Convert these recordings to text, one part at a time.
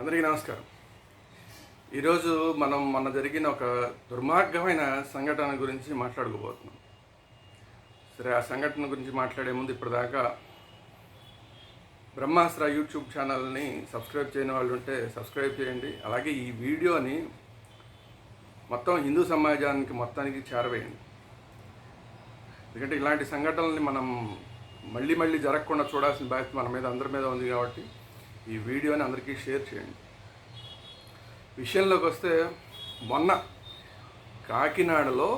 అందరికీ నమస్కారం. ఈరోజు మనం మన జరిగిన ఒక దుర్మార్గమైన సంఘటన గురించి మాట్లాడుకోబోతున్నాం. సరే ఆ సంఘటన గురించి మాట్లాడే ముందు ఇప్పటిదాకా బ్రహ్మాస్త్ర యూట్యూబ్ ఛానల్ని సబ్స్క్రైబ్ చేయని వాళ్ళు ఉంటే సబ్స్క్రైబ్ చేయండి. అలాగే ఈ వీడియోని మొత్తం హిందూ సమాజానికి మొత్తానికి చేరవేయండి. ఎందుకంటే ఇలాంటి సంఘటనల్ని మనం మళ్ళీ మళ్ళీ జరగకుండా చూడాల్సిన బాధ్యత మన మీద అందరి మీద ఉంది కాబట్టి ఈ వీడియోని అందరికీ షేర్ చేయండి. విషయంలోకి వస్తే మొన్న కాకినాడలో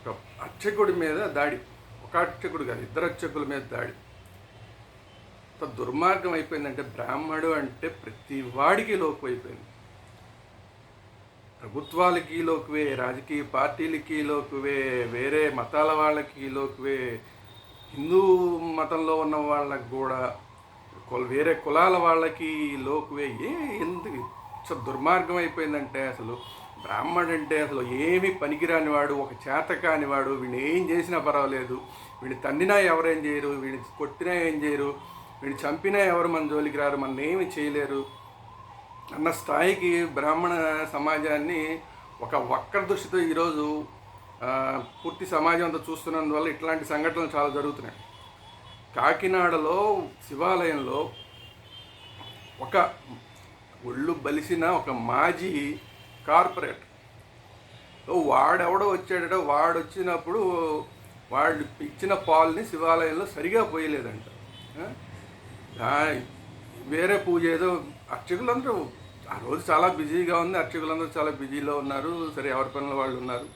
ఒక అర్చకుడి మీద దాడి ఒక అర్చకుడు కాదు ఇద్దరు అర్చకుల మీద దాడి. దుర్మార్గం అయిపోయిందంటే బ్రాహ్మడు అంటే ప్రతి వాడికి లోకు అయిపోయింది. ప్రభుత్వాలకి లోకువే రాజకీయ పార్టీలకి లోకువే వేరే మతాల వాళ్ళకి లోకువే హిందూ మతంలో ఉన్న వాళ్ళకు కూడా కుల వేరే కులాల వాళ్ళకి లోకువే ఏ ఎందుకు? దుర్మార్గం అయిపోయిందంటే అసలు బ్రాహ్మణుడు అంటే అసలు ఏమీ పనికిరాని వాడు ఒక చేత కాని వాడు. వీడిని ఏం చేసినా పర్వాలేదు. వీడిని తన్నినా ఎవరేం చేయరు. వీడిని కొట్టినా ఏం చేయరు. వీడిని చంపినా ఎవరు మన జోలికి రారు. మన ఏమి చేయలేరు. అన్న స్థాయికి బ్రాహ్మణ సమాజాన్ని ఒక వక్ర దృష్టితో ఈరోజు పూర్తి సమాజం అంతా చూస్తున్నందువల్ల ఇట్లాంటి సంఘటనలు చాలా జరుగుతున్నాయి. కాకినాడలో శివాలయంలో ఒక ఒళ్ళు బలిసిన ఒక మాజీ కార్పొరేట్ వాడెవడో వచ్చాడట. వాడు వచ్చినప్పుడు వాడు ఇచ్చిన పాల్ని శివాలయంలో సరిగా పోయలేదంట. వేరే పూజ ఏదో అర్చకులందరూ ఆ రోజు చాలా బిజీగా ఉంది. అర్చకులందరూ చాలా బిజీలో ఉన్నారు. సరే ఎవరి పనుల వాళ్ళు ఉన్నారు.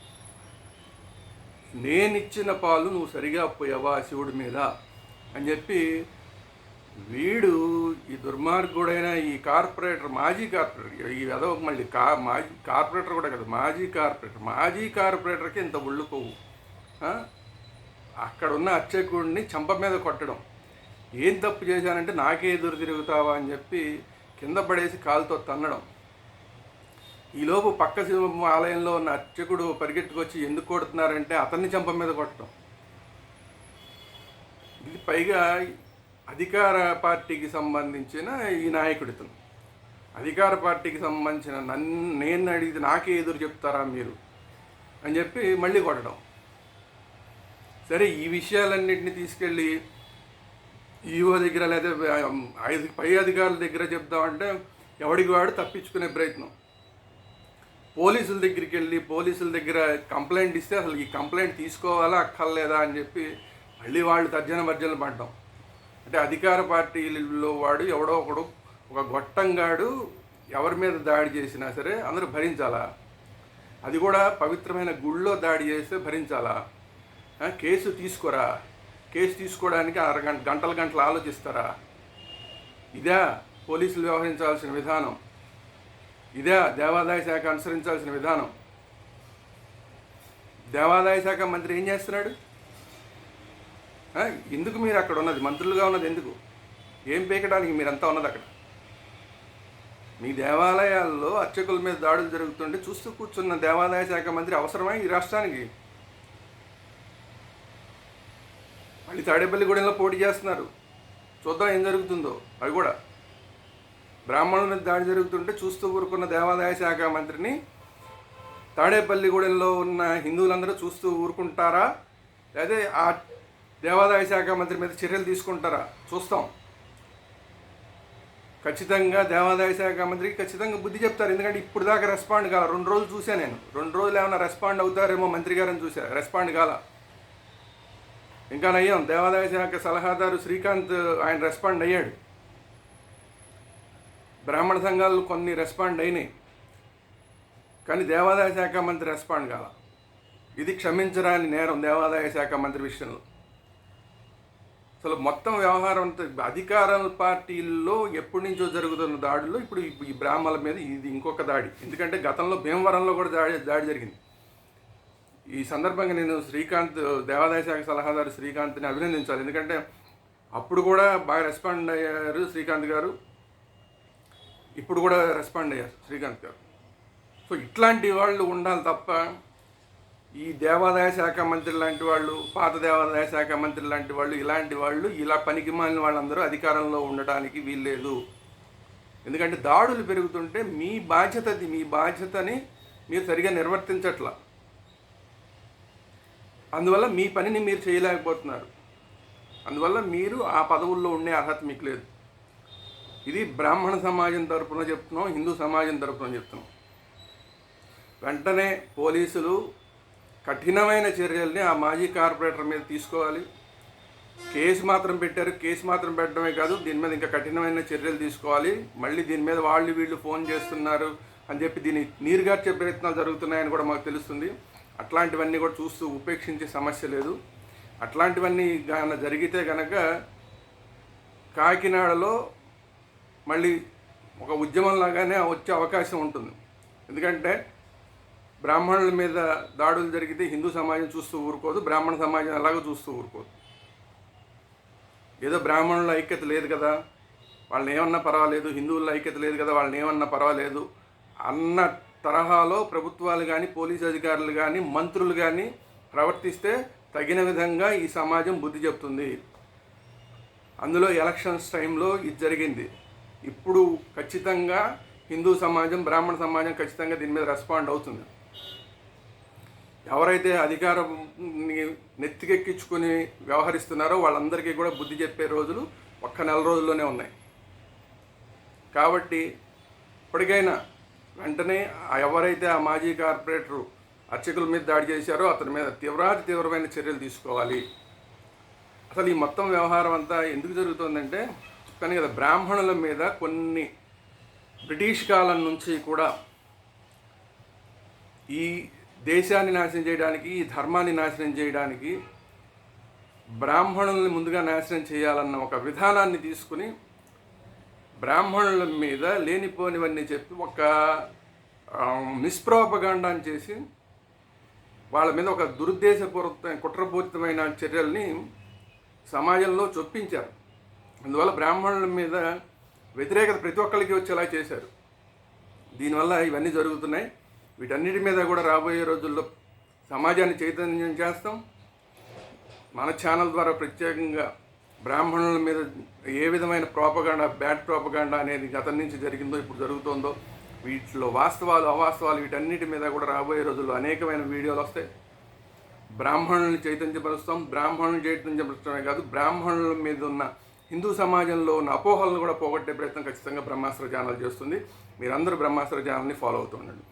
నేను ఇచ్చిన పాలు నువ్వు సరిగా పోయావా శివుడి మీద? అని చెప్పి వీడు ఈ దుర్మార్గుడైన ఈ కార్పొరేటర్ మాజీ కార్పొరేటర్ ఈ ఏదో మళ్ళీ కా మాజీ కార్పొరేటర్ కూడా కదా మాజీ కార్పొరేటర్ మాజీ కార్పొరేటర్కి ఇంత ఒళ్ళు కొవ్వు. అక్కడ ఉన్న అర్చకుడిని చంప మీద కొట్టడం. ఏం తప్పు చేశానంటే నాకే ఎదురు తిరుగుతావా అని చెప్పి కింద పడేసి కాలుతో తన్నడం. ఈలోపు పక్క శివ ఆలయంలో ఉన్న అర్చకుడు పరిగెట్టుకొచ్చి ఎందుకు కొడుతున్నారంటే అతన్ని చంప మీద కొట్టడం. పైగా అధికార పార్టీకి సంబంధించిన ఈ నాయకుడితను. అధికార పార్టీకి సంబంధించిన నన్ను నేను అడిగితే నాకే ఎదురు చెప్తారా మీరు? అని చెప్పి మళ్ళీ కొట్టడం. సరే ఈ విషయాలన్నింటినీ తీసుకెళ్ళి ఈఓ దగ్గర లేదా ఐదు పై అధికారుల దగ్గర చెప్దామంటే ఎవడికి వాడు తప్పించుకునే ప్రయత్నం. పోలీసుల దగ్గరికి వెళ్ళి పోలీసుల దగ్గర కంప్లైంట్ ఇస్తే అసలు ఈ కంప్లైంట్ తీసుకోవాలా అక్కర్లేదా అని చెప్పి మళ్ళీ వాళ్ళు తర్జన భర్జనలు పడ్డం. అంటే అధికార పార్టీలో వాడు ఎవడో ఒకడు ఒక గొట్టంగాడు ఎవరి మీద దాడి చేసినా సరే అందరూ భరించాలా? అది కూడా పవిత్రమైన గుళ్ళో దాడి చేస్తే భరించాలా? కేసు తీసుకోరా. కేసు తీసుకోవడానికి అరగంట గంటల గంటలు ఆలోచిస్తారా? ఇదే పోలీసులు వ్యవహరించాల్సిన విధానం. ఇదే దేవాదాయ శాఖ అనుసరించాల్సిన విధానం. దేవాదాయ శాఖ మంత్రి ఏం చేస్తున్నాడు? ఎందుకు మీరు అక్కడ ఉన్నది? మంత్రులుగా ఉన్నది ఎందుకు? ఏం పీకడానికి మీరంతా ఉన్నది అక్కడ? మీ దేవాలయాల్లో అర్చకుల మీద దాడులు జరుగుతుంటే చూస్తూ కూర్చున్న దేవాదాయ శాఖ మంత్రి అవసరమా ఈ రాష్ట్రానికి? మళ్ళీ తాడేపల్లిగూడెంలో పోటీ చేస్తున్నారు. చూద్దాం ఏం జరుగుతుందో. అవి కూడా. బ్రాహ్మణుల మీద దాడి జరుగుతుంటే చూస్తూ ఊరుకున్న దేవాదాయ శాఖ మంత్రిని తాడేపల్లిగూడెంలో ఉన్న హిందువులందరూ చూస్తూ ఊరుకుంటారా? లేదా ఆ దేవాదాయ శాఖ మంత్రి మీద చర్యలు తీసుకుంటారా? చూస్తాం. ఖచ్చితంగా దేవాదాయ శాఖ మంత్రికి ఖచ్చితంగా బుద్ధి చెప్తారు. ఎందుకంటే ఇప్పుడు దాకా రెస్పాండ్ కాల. రెండు రోజులు చూశాను నేను. రెండు రోజులు ఏమైనా రెస్పాండ్ అవుతారేమో మంత్రి గారని చూసా రెస్పాండ్ కాల. ఇంకా నయ్యాం. దేవాదాయ శాఖ సలహాదారు శ్రీకాంత్ ఆయన రెస్పాండ్ అయ్యాడు. బ్రాహ్మణ సంఘాలు కొన్ని రెస్పాండ్ అయినాయి. కానీ దేవాదాయ శాఖ మంత్రి రెస్పాండ్ కాల. ఇది క్షమించరాని నేరం దేవాదాయ శాఖ మంత్రి విషయంలో. అసలు మొత్తం వ్యవహారం అంతా అధికార పార్టీల్లో ఎప్పటి నుంచో జరుగుతున్న దాడుల్లో ఇప్పుడు ఈ- బ్రాహ్మణుల మీద ఇది ఇంకొక దాడి. ఎందుకంటే గతంలో భీమవరంలో కూడా దాడి దాడి జరిగింది. ఈ సందర్భంగా నేను శ్రీకాంత్ దేవాదాయ శాఖ సలహాదారు శ్రీకాంత్ని అభినందించాలి. ఎందుకంటే అప్పుడు కూడా బాగా రెస్పాండ్ అయ్యారు శ్రీకాంత్ గారు. ఇప్పుడు కూడా రెస్పాండ్ అయ్యారు శ్రీకాంత్ గారు. సో ఇట్లాంటి వాళ్ళు ఉండాలి తప్ప ఈ దేవాదాయ శాఖ మంత్రి లాంటి వాళ్ళు పాత దేవాదాయ శాఖ మంత్రి లాంటి వాళ్ళు ఇలాంటి వాళ్ళు ఇలా పనికి మాలిన వాళ్ళందరూ అధికారంలో ఉండటానికి వీల్లేదు. ఎందుకంటే దాడులు పెరుగుతుంటే మీ బాధ్యతది మీ బాధ్యతని మీరు సరిగా నిర్వర్తించట్లా. అందువల్ల మీ పనిని మీరు చేయలేకపోతున్నారు. అందువల్ల మీరు ఆ పదవుల్లో ఉండే అర్హత మీకు లేదు. ఇది బ్రాహ్మణ సమాజం తరపున చెప్తున్నాం హిందూ సమాజం తరపున చెప్తున్నాం. వెంటనే పోలీసులు కఠినమైన చర్యల్ని ఆ మాజీ కార్పొరేటర్ మీద తీసుకోవాలి. కేసు మాత్రం పెట్టారు. కేసు మాత్రం పెట్టడమే కాదు దీని మీద ఇంకా కఠినమైన చర్యలు తీసుకోవాలి. మళ్ళీ దీని మీద వాళ్ళు వీళ్ళు ఫోన్ చేస్తున్నారు అని చెప్పి దీన్ని నీరుగార్చే ప్రయత్నాలు జరుగుతున్నాయని కూడా మాకు తెలుస్తుంది. అట్లాంటివన్నీ కూడా చూస్తూ ఉపేక్షించే సమస్య లేదు. అట్లాంటివన్నీ గాన జరిగితే గనక కాకినాడలో మళ్ళీ ఒక ఉద్యమంలాగానే వచ్చే అవకాశం ఉంటుంది. ఎందుకంటే బ్రాహ్మణుల మీద దాడులు జరిగితే హిందూ సమాజం చూస్తూ ఊరుకోదు బ్రాహ్మణ సమాజం ఎలాగో చూస్తూ ఊరుకోదు. ఏదో బ్రాహ్మణుల ఐక్యత లేదు కదా వాళ్ళని ఏమన్నా పర్వాలేదు హిందువుల ఐక్యత లేదు కదా వాళ్ళని ఏమన్నా పర్వాలేదు అన్న తరహాలో ప్రభుత్వాలు కానీ పోలీసు అధికారులు కానీ మంత్రులు కానీ ప్రవర్తిస్తే తగిన విధంగా ఈ సమాజం బుద్ధి చెప్తుంది. అందులో ఎలక్షన్స్ టైంలో ఇది జరిగింది. ఇప్పుడు ఖచ్చితంగా హిందూ సమాజం బ్రాహ్మణ సమాజం ఖచ్చితంగా దీని మీద రెస్పాండ్ అవుతుంది. ఎవరైతే అధికారం నెత్తికెక్కించుకొని వ్యవహరిస్తున్నారో వాళ్ళందరికీ కూడా బుద్ధి చెప్పే రోజులు ఒక్క నెల రోజుల్లోనే ఉన్నాయి. కాబట్టి ఇప్పటికైనా వెంటనే ఎవరైతే ఆ మాజీ కార్పొరేటరు అర్చకుల మీద దాడి చేశారో అతని మీద తీవ్రాతి తీవ్రమైన చర్యలు తీసుకోవాలి. అసలు ఈ మొత్తం వ్యవహారం అంతా ఎందుకు జరుగుతుందంటే కానీ కదా బ్రాహ్మణుల మీద కొన్ని బ్రిటిష్ కాలం నుంచి కూడా ఈ దేశాన్ని నాశనం చేయడానికి ఈ ధర్మాన్ని నాశనం చేయడానికి బ్రాహ్మణుల్ని ముందుగా నాశనం చేయాలన్న ఒక విధానాన్ని తీసుకుని బ్రాహ్మణుల మీద లేనిపోనివన్నీ చెప్పి ఒక నిష్ప్రోపగాండాన్ని చేసి వాళ్ళ మీద ఒక దురుద్దేశపూర్వక కుట్రపూరితమైన చర్యల్ని సమాజంలో చొప్పించారు. అందువల్ల బ్రాహ్మణుల మీద వ్యతిరేకత ప్రతి ఒక్కరికి వచ్చేలా చేశారు. దీనివల్ల ఇవన్నీ జరుగుతున్నాయి. వీటన్నిటి మీద కూడా రాబోయే రోజుల్లో సమాజాన్ని చైతన్యం చేస్తాం. మన ఛానల్ ద్వారా ప్రత్యేకంగా బ్రాహ్మణుల మీద ఏ విధమైన ప్రోపగాండా బ్యాడ్ ప్రోపగాండా అనేది గతం నుంచి జరిగిందో ఇప్పుడు జరుగుతుందో వీటిలో వాస్తవాలు అవాస్తవాలు వీటన్నిటి మీద కూడా రాబోయే రోజుల్లో అనేకమైన వీడియోలు వస్తాయి. బ్రాహ్మణుల్ని చైతన్యపరుస్తాం. బ్రాహ్మణులు చైతన్యపరచడమే కాదు బ్రాహ్మణుల మీద ఉన్న హిందూ సమాజంలో ఉన్న అపోహలను కూడా పోగొట్టే ప్రయత్నం ఖచ్చితంగా బ్రహ్మాస్త్ర ఛానల్ చేస్తుంది. మీరందరూ బ్రహ్మాస్త్ర ఛానల్ని ఫాలో అవుతూ ఉండండి.